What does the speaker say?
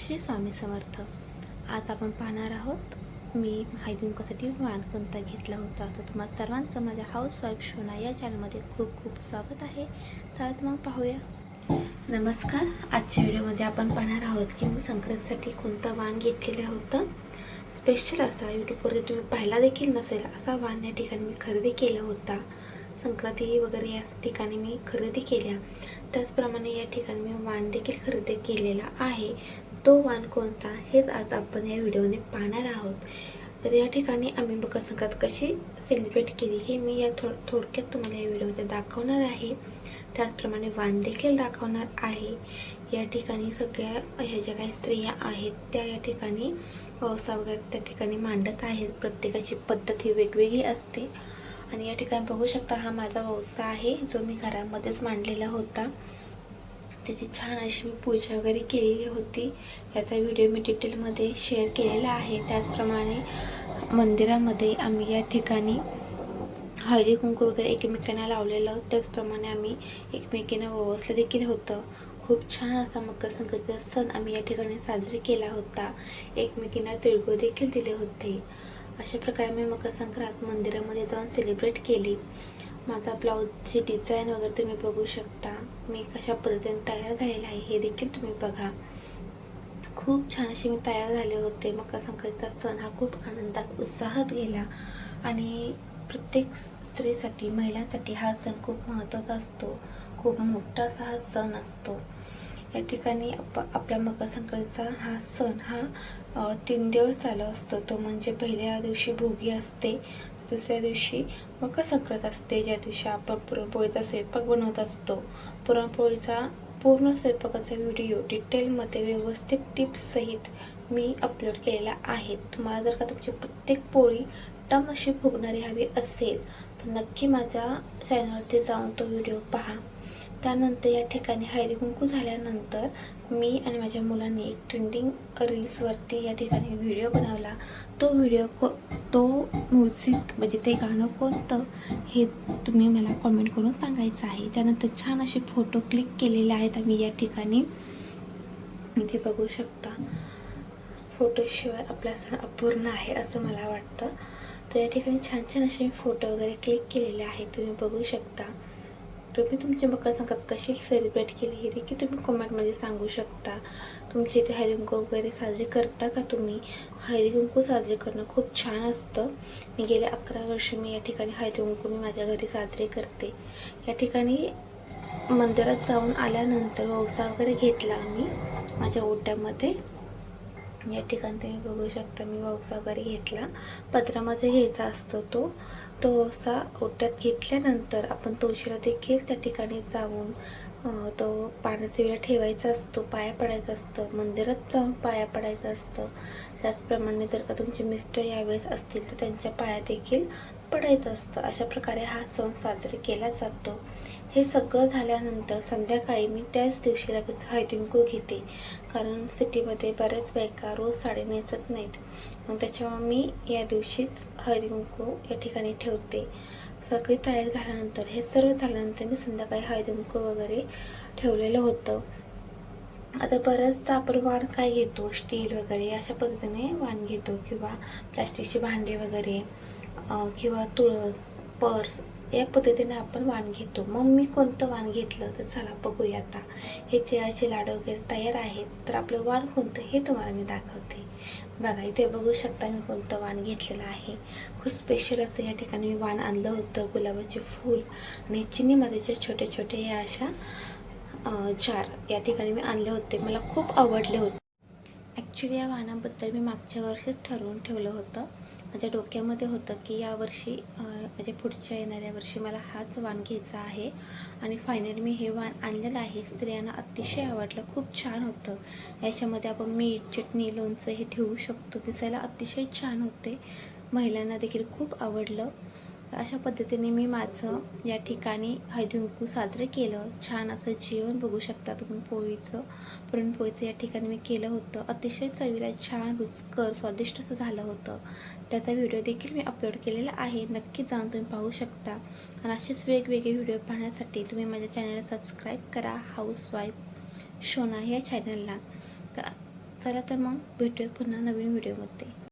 श्री स्वामी समर्थ. आज आपण पाहणार आहोत मी हायदुंकासाठी वाण कोणता घेतला होता. तर तुम्हाला सर्वांचं माझ्या हाऊसवाईफ शोना या चॅनलमध्ये खूप खूप स्वागत आहे. चालत मग पाहूया. नमस्कार. आजच्या व्हिडिओमध्ये आपण पाहणार आहोत की मी संक्रांतीसाठी कोणतं वाण घेतलेलं होतं. स्पेशल असा यूट्यूबवरती तुम्ही पाहिला देखील नसेल असा वाण या ठिकाणी मी खरेदी केला होता. संक्रांती वगैरे या ठिकाणी मी खरेदी केल्या. त्याचप्रमाणे या ठिकाणी मी वाण देखील खरेदी केलेला आहे. तो वाण कोणता हेच आज आपण या व्हिडिओने पाहणार आहोत. तर या ठिकाणी आम्ही मकर संक्रांत कशी सेलिब्रेट केली हे मी या थो थोडक्यात तुम्हाला या व्हिडिओमध्ये दाखवणार आहे. त्याचप्रमाणे वाण देखील दाखवणार आहे. या ठिकाणी सगळ्या ह्या ज्या काही स्त्रिया आहेत त्या या ठिकाणी पावसा वगैरे त्या ठिकाणी मांडत आहेत. प्रत्येकाची पद्धत ही वेगवेगळी असते. आणि या ठिकाणी बघू शकता हा माझा व्यवसाय आहे जो मी घरामध्येच मांडलेला होता. त्याची छान अशी मी पूजा वगैरे केलेली होती. याचा व्हिडिओ मी डिटेलमध्ये शेअर केलेला आहे. त्याचप्रमाणे मंदिरामध्ये आम्ही या ठिकाणी हळदी कुंकू वगैरे एकमेकांना लावलेलं. त्याचप्रमाणे आम्ही एकमेकींना ववसलं देखील होतं. खूप छान असा मकर संक्रांतीचा सण आम्ही या ठिकाणी साजरी केला होता. एकमेकींना तिळगुळ देखील दिले होते. अशा प्रकारे मी मकर संक्रांत मंदिरामध्ये जाऊन सेलिब्रेट केली. माझा ब्लाऊजची डिझाईन वगैरे तुम्ही बघू शकता. मी कशा पद्धतीने तयार झालेला आहे हे देखील तुम्ही बघा. खूप छान असे मी तयार झाले होते. मकर संक्रांतीचा सण हा खूप आनंदात उत्साहात गेला. आणि प्रत्येक स्त्रीसाठी महिलांसाठी हा सण खूप महत्त्वाचा असतो. खूप मोठा असा हा सण असतो. या ठिकाणी आप आपल्या मकर संक्रांतीचा हा सण हा तीन दिवस चालू असतो. तो म्हणजे पहिल्या दिवशी भोगी असते. दुसऱ्या दिवशी मकर संक्रांत असते ज्या दिवशी आपण पुरणपोळीचा स्वयंपाक बनवत असतो. पुरणपोळीचा पूर्ण स्वयंपाकाचा व्हिडिओ डिटेलमध्ये व्यवस्थित टिप्ससहित मी अपलोड केलेला आहे. तुम्हाला जर का तुमची प्रत्येक पोळी टम अशी फुगणारी हवी असेल तर नक्की माझ्या चॅनलवरती जाऊन तो व्हिडिओ पहा. त्यानंतर या ठिकाणी हळदी कुंकू झाल्यानंतर मी आणि माझ्या मुलांनी एक ट्रेंडिंग रील्सवरती या ठिकाणी व्हिडिओ बनवला. तो व्हिडिओ को तो म्युझिक म्हणजे ते गाणं कोणतं हे तुम्ही मला कॉमेंट करून सांगायचं आहे. त्यानंतर छान असे फोटो क्लिक केलेले आहेत आम्ही या ठिकाणी. इथे बघू शकता. फोटोशिवाय आपला सण अपूर्ण आहे असं मला वाटतं. तर या ठिकाणी छान छान असे मी फोटो वगैरे क्लिक केलेले आहेत. तुम्ही बघू शकता. तुम्ही तुमची मकर संक्रांत कशी सेलिब्रेट केली हे देखील तुम्ही कॉमेंटमध्ये सांगू शकता. तुमच्या इथे हळदीकुंकू वगैरे साजरे करता का तुम्ही? हळदीकुंकू साजरे करणं खूप छान असतं. मी गेले अकरा वर्ष मी या ठिकाणी हळदीकुंकू मी माझ्या घरी साजरे करते. या ठिकाणी मंदिरात जाऊन आल्यानंतर वौसा वगैरे घेतला आम्ही माझ्या ओट्यामध्ये. या ठिकाणी तुम्ही बघू शकता मी बॉक्स वगैरे घेतला. पत्रामध्ये घ्यायचा असतो तो. तो असा ओट्यात घेतल्यानंतर आपण तुळशीला देखील त्या ठिकाणी जाऊन तो पाण्याचा वेळा ठेवायचा असतो पाया पडायचा असतं मंदिरात जाऊन पाया पडायचं असतं. त्याचप्रमाणे जर का तुमचे मिस्टर यावेळेस असतील तर त्यांच्या पाया देखील पडायचं असतं. अशा प्रकारे हा सण साजरा केला जातो. हे सगळं झाल्यानंतर संध्याकाळी मी त्याच दिवशी लगेच हळदी कुंकू घेते. कारण सिटीमध्ये बऱ्याच बायका रोज साडी नेसत नाहीत. मग त्याच्यामुळे मी या दिवशीच हळदी कुंकू या ठिकाणी ठेवते. सगळी तयार झाल्यानंतर हे सर्व झाल्यानंतर मी संध्याकाळी हळदी कुंकू वगैरे ठेवलेलं होतं. आता बऱ्याचदा आपण वाण काय घेतो? स्टील वगैरे अशा पद्धतीने वाण घेतो किंवा प्लॅस्टिकचे भांडे वगैरे किंवा तुळस पर्स या पद्धतीने आपण वाण घेतो. मग मी कोणतं वाण घेतलं तर चला बघूया आता. हे तिळाचे लाडू वगैरे तयार आहेत तर आपलं वाण कोणतं हे तुम्हाला मी दाखवते. बघा इथे बघू शकता मी कोणतं वाण घेतलेलं आहे. खूप स्पेशल असं या ठिकाणी मी वाण आणलं होतं गुलाबाचे फूल आणि चिनी मातीचे छोटे छोटे या अशा चार या ठिकाणी मी आणले होते. मला खूप आवडले होते. ॲक्च्युली या वाहनाबद्दल मी मागच्या वर्षीच ठरवून ठेवलं होतं. माझ्या डोक्यामध्ये होतं की यावर्षी म्हणजे पुढच्या येणाऱ्या वर्षी मला हाच वाण घ्यायचा आहे. आणि फायनली मी हे वाण आणलेलं आहे. स्त्रियांना अतिशय आवडलं. खूप छान होतं. याच्यामध्ये आपण मीठ चटणी लोणचं हे ठेवू शकतो. दिसायला अतिशय छान होते. महिलांना देखील खूप आवडलं. अशा पद्धतीने मी माझं या ठिकाणी हळदी साजरे केलं. छान असं जेवण बघू शकता तुम्ही. पोळीचं पुरणपोळीचं या ठिकाणी मी केलं होतं. अतिशय चवीला छान रुचकर स्वादिष्ट असं झालं होतं. त्याचा व्हिडिओ देखील मी अपलोड केलेला आहे. नक्की जाऊन तुम्ही पाहू शकता. आणि असेच वेगवेगळे व्हिडिओ पाहण्यासाठी तुम्ही माझ्या चॅनलला सबस्क्राईब करा. हाऊसवाईफ शोना या चॅनलला. तर चला तर मग भेटूया पुन्हा नवीन व्हिडिओमध्ये.